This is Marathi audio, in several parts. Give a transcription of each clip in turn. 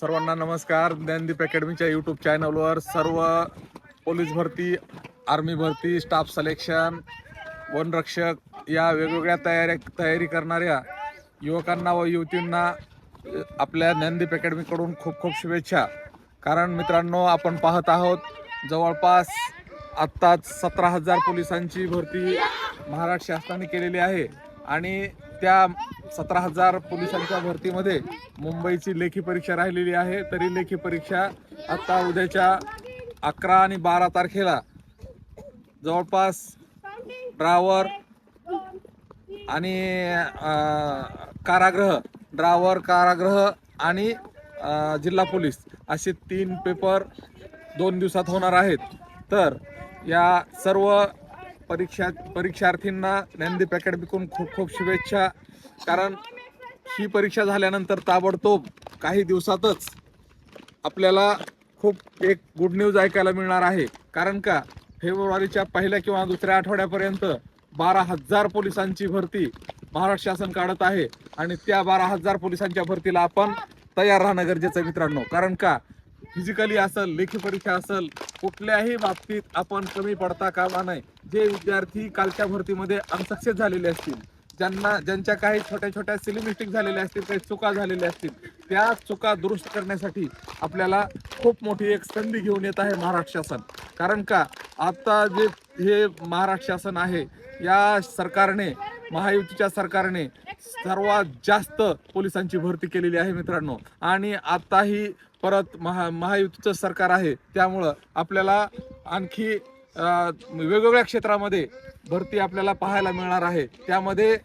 सर्वांना नमस्कार. ज्ञानदीप अकॅडमीच्या यूट्यूब चॅनलवर सर्व पोलीस भरती आर्मी भरती स्टाफ सलेक्शन वनरक्षक या वेगवेगळ्या तयाऱ्या तयारी करणाऱ्या युवकांना व युवतींना आपल्या ज्ञानदीप अकॅडमीकडून खूप खूप शुभेच्छा. कारण मित्रांनो आपण पाहत आहोत जवळपास आत्ताच सतरा हजार पोलिसांची भरती महाराष्ट्र शासनाने केलेली आहे. आणि त्या सतरा हजार पोलिसांच्या भरतीमध्ये मुंबईची लेखी परीक्षा राहिलेली आहे. तरी लेखी परीक्षा आता उद्याच्या अकरा आणि बारा तारखेला. जवळपास ड्रावर आणि कारागृह ड्रावर कारागृह आणि जिल्हा पोलीस असे तीन पेपर दोन दिवसात होणार आहेत. तर या सर्व परीक्षा परीक्षार्थींना ज्ञानदीप अकॅडमीकडून खूप खूप शुभेच्छा. कारण ही परीक्षा झाल्यानंतर ताबडतोब काही दिवसातच आपल्याला खूप एक गुड न्यूज ऐकायला मिळणार आहे. कारण का? फेब्रुवारीच्या पहिल्या किंवा दुसऱ्या आठवड्यापर्यंत बारा हजार पोलिसांची भरती महाराष्ट्र शासन काढत आहे आणि त्या बारा हजार पोलिसांच्या भरतीला आपण तयार राहणं गरजेचं आहे मित्रांनो. कारण का? फिजिकली असेल लेखी परीक्षा असेल कुठल्याही बाबतीत आपण कमी पडता कामा नाही जे विद्यार्थी कालच्या भरतीमध्ये अनसक्सेस झालेले असतील ज्यांना ज्यांच्या काही छोट्या छोट्या सिली मिस्टेक झालेल्या असतील काही चुका झालेल्या असतील त्या चुका दुरुस्त करण्यासाठी आपल्याला खूप मोठी एक संधी घेऊन येत आहे महाराष्ट्र शासन. कारण का आता जे हे महाराष्ट्र शासन आहे या सरकारने महायुतीच्या सरकारने सर्वात जास्त पोलिसांची भरती केलेली आहे मित्रांनो. आणि आताही परत महा महायुतीचं सरकार आहे त्यामुळं आपल्याला आणखी वेगवेगळ्या क्षेत्रामध्ये भरती आपल्याला पाहायला मिळणार आहे. त्यामध्ये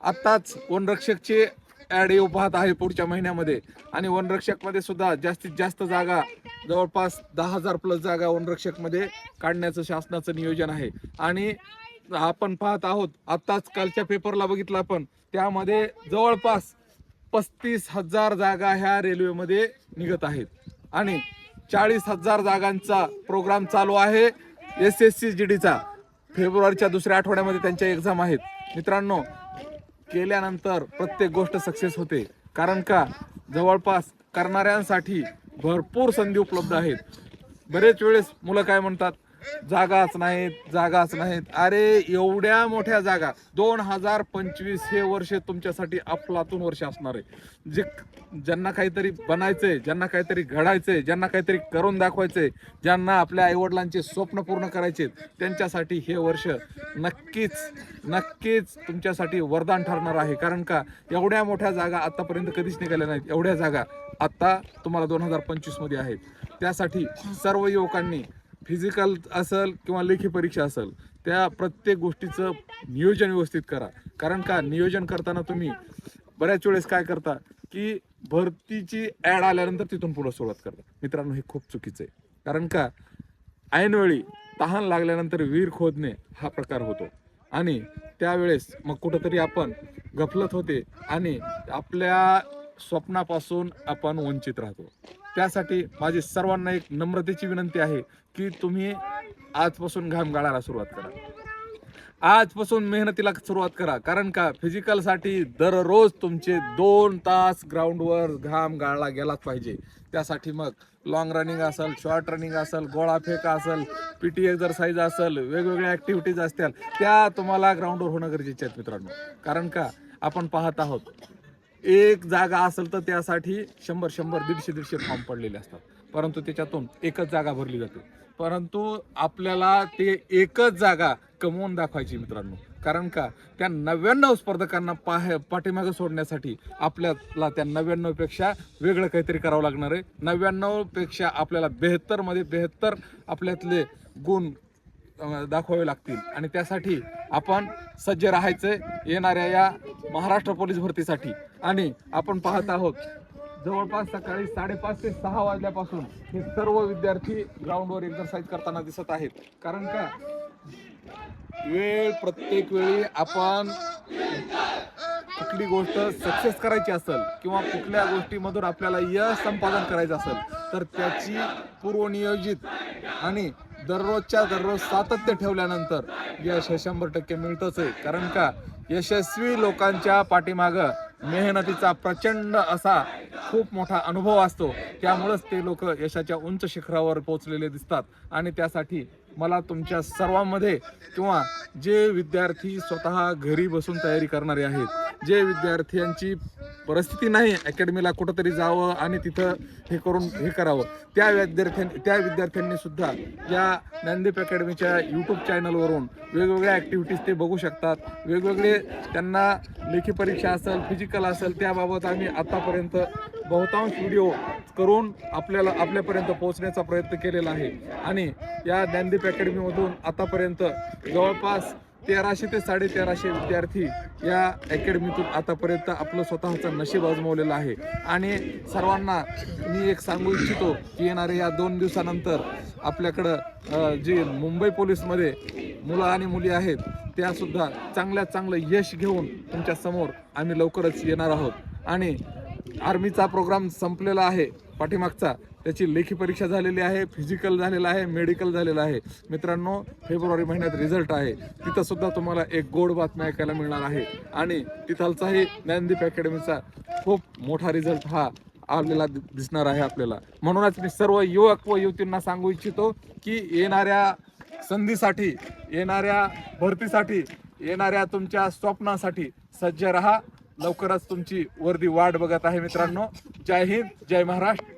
आत्ताच वनरक्षकचे ॲड येऊ पाहत आहे पुढच्या महिन्यामध्ये. आणि वनरक्षकमध्ये सुद्धा जास्तीत जास्त जागा जवळपास दहा हजार प्लस जागा वनरक्षकमध्ये काढण्याचं शासनाचं नियोजन आहे. आणि आपण पाहत आहोत आत्ताच कालच्या पेपरला बघितलं आपण त्यामध्ये जवळपास पस्तीस हजार जागा ह्या रेल्वेमध्ये निघत आहेत. आणि चाळीस हजार जागांचा प्रोग्राम चालू आहे एस एस सी जी डीचा फेब्रुवारीच्या दुसऱ्या आठवड्यामध्ये त्यांच्या एक्झाम आहेत. मित्रांनो केल्यानंतर प्रत्येक गोष्ट सक्सेस होते. कारण का? जवळपास करणाऱ्यांसाठी भरपूर संधी उपलब्ध आहेत. बरेच वेळेस मुलं काय म्हणतात? जागाच नाहीत जागाच नाहीत. अरे एवढ्या मोठ्या जागा. दोन हजार पंचवीस हे वर्ष तुमच्यासाठी अफलातून वर्ष असणार आहे. जे ज्यांना काहीतरी बनायचंय ज्यांना काहीतरी घडायचंय ज्यांना काहीतरी करून दाखवायचंय ज्यांना आपल्या आईवडिलांचे स्वप्न पूर्ण करायचे त्यांच्यासाठी हे वर्ष नक्कीच नक्कीच तुमच्यासाठी वरदान ठरणार आहे. कारण का एवढ्या मोठ्या जागा आतापर्यंत कधीच निघाल्या नाहीत. एवढ्या जागा आता तुम्हाला दोन हजार पंचवीसमध्ये आहेत. त्यासाठी सर्व युवकांनी फिजिकल असेल किंवा लेखी परीक्षा असेल त्या प्रत्येक गोष्टीचं नियोजन व्यवस्थित करा. कारण का? नियोजन करताना तुम्ही बऱ्याच वेळेस काय करता की भरतीची ॲड आल्यानंतर तिथून पुढं सुरुवात करता. मित्रांनो हे खूप चुकीचं आहे. कारण का? ऐनवेळी तहान लागल्यानंतर विहीर खोदणे हा प्रकार होतो. आणि त्यावेळेस मग कुठंतरी आपण गफलत होते आणि आपल्या स्वप्नापासून आपण वंचित राहतो. त्यासाठी माझी सर्वांना एक नम्रतेची विनंती आहे की तुम्ही आजपासून घाम गाळायला सुरुवात करा. आजपासून मेहनतीला सुरुवात करा. कारण का? फिजिकलसाठी दररोज तुमचे दोन तास ग्राउंडवर घाम गाळला गेलाच पाहिजे. त्यासाठी मग लॉंग रनिंग असेल शॉर्ट रनिंग असेल गोळा फेक असेल पी टी एक्झरसाईज असेल वेगवेगळ्या ॲक्टिव्हिटीज असतील त्या तुम्हाला ग्राउंडवर होणं गरजेचे आहेत मित्रांनो. कारण का? आपण पाहत आहोत एक जागा असेल तर त्यासाठी शंभर शंभर दीडशे दीडशे फॉर्म पडलेले असतात. परंतु त्याच्यातून एकच जागा भरली जाते. परंतु आपल्याला ते एकच जागा कमवून दाखवायची मित्रांनो. कारण का? त्या नव्याण्णव स्पर्धकांना पाह पाठीमागे सोडण्यासाठी आपल्याला त्या नव्याण्णवपेक्षा वेगळं काहीतरी करावं लागणार आहे. नव्याण्णवपेक्षा आपल्याला बेहत्तरमध्ये बेहत्तर आपल्यातले गुण दाखवावे लागतील. आणि त्यासाठी आपण सज्ज राहायचं येणाऱ्या या महाराष्ट्र पोलीस भरतीसाठी. आणि आपण पाहत आहोत जवळपास सकाळी साडेपाच ते सहा वाजल्यापासून हे सर्व विद्यार्थी ग्राउंडवर एक्सरसाइज करताना दिसत आहेत. कारण का? वेळ प्रत्येक वेळी आपण कुठली गोष्ट सक्सेस करायची असेल किंवा कुठल्या गोष्टीमधून आपल्याला यश संपादन करायचं असेल तर त्याची पूर्वनियोजित आणि दररोजच्या दररोज सातत्य ठेवल्यानंतर यश हे शंभर टक्के मिळतच आहे. कारण का? यशस्वी लोकांच्या पाठीमागं मेहनतीचा प्रचंड असा खूप मोठा अनुभव असतो. त्यामुळंच ते लोक यशाच्या उंच शिखरावर पोहोचलेले दिसतात. आणि त्यासाठी मला तुमच्या सर्वांमध्ये किंवा जे विद्यार्थी स्वतः घरी बसून तयारी करणारे आहेत जे विद्यार्थ्यांची परिस्थिती नाही अकॅडमीला कुठंतरी जावं आणि तिथं हे करून हे करावं त्या विद्यार्थ्यां त्या विद्यार्थ्यांनी सुद्धा या ज्ञानदीप अकॅडमीच्या यूट्यूब चॅनलवरून वेगवेगळ्या ॲक्टिव्हिटीज ते बघू शकतात. वेगवेगळे त्यांना लेखी परीक्षा असेल फिजिकल असेल त्याबाबत आम्ही आत्तापर्यंत बहुतांश व्हिडिओ करून आपल्याला आपल्यापर्यंत पोहोचण्याचा प्रयत्न केलेला आहे. आणि या ज्ञानदीप अकॅडमीमधून आतापर्यंत जवळपास तेराशे ते साडे तेराशे विद्यार्थी या अकॅडमीतून आतापर्यंत आपलं स्वतःचं नशीब आजमावलेलं आहे. आणि सर्वांना मी एक सांगू इच्छितो की येणाऱ्या या दोन दिवसानंतर आपल्याकडं जी जे मुंबई पोलीसमध्ये मुलं आणि मुली आहेत त्यासुद्धा चांगल्या चांगल्यात चांगलं यश घेऊन तुमच्यासमोर आम्ही लवकरच येणार आहोत. आणि आर्मीचा प्रोग्राम संपलेला आहे. पाठीमागचा. त्याची लेखी परीक्षा झालेली आहे फिजिकल झालेला आहे मेडिकल झालेला आहे. मित्रांनो फेब्रुवारी महिन्यात रिझल्ट आहे. तिथंसुद्धा तुम्हाला एक गोड बातमी ऐकायला मिळणार आहे. आणि तिथलचाही ज्ञानदीप अकॅडमीचा खूप मोठा रिझल्ट हा आलेला दिसणार आहे आपल्याला. म्हणूनच मी सर्व युवक व युवतींना सांगू इच्छितो की येणाऱ्या संधीसाठी येणाऱ्या भरतीसाठी येणाऱ्या तुमच्या स्वप्नासाठी सज्ज रहा. लवकरच तुमची वर्दी वाट बघत आहे मित्रांनो. जय हिंद जय महाराष्ट्र.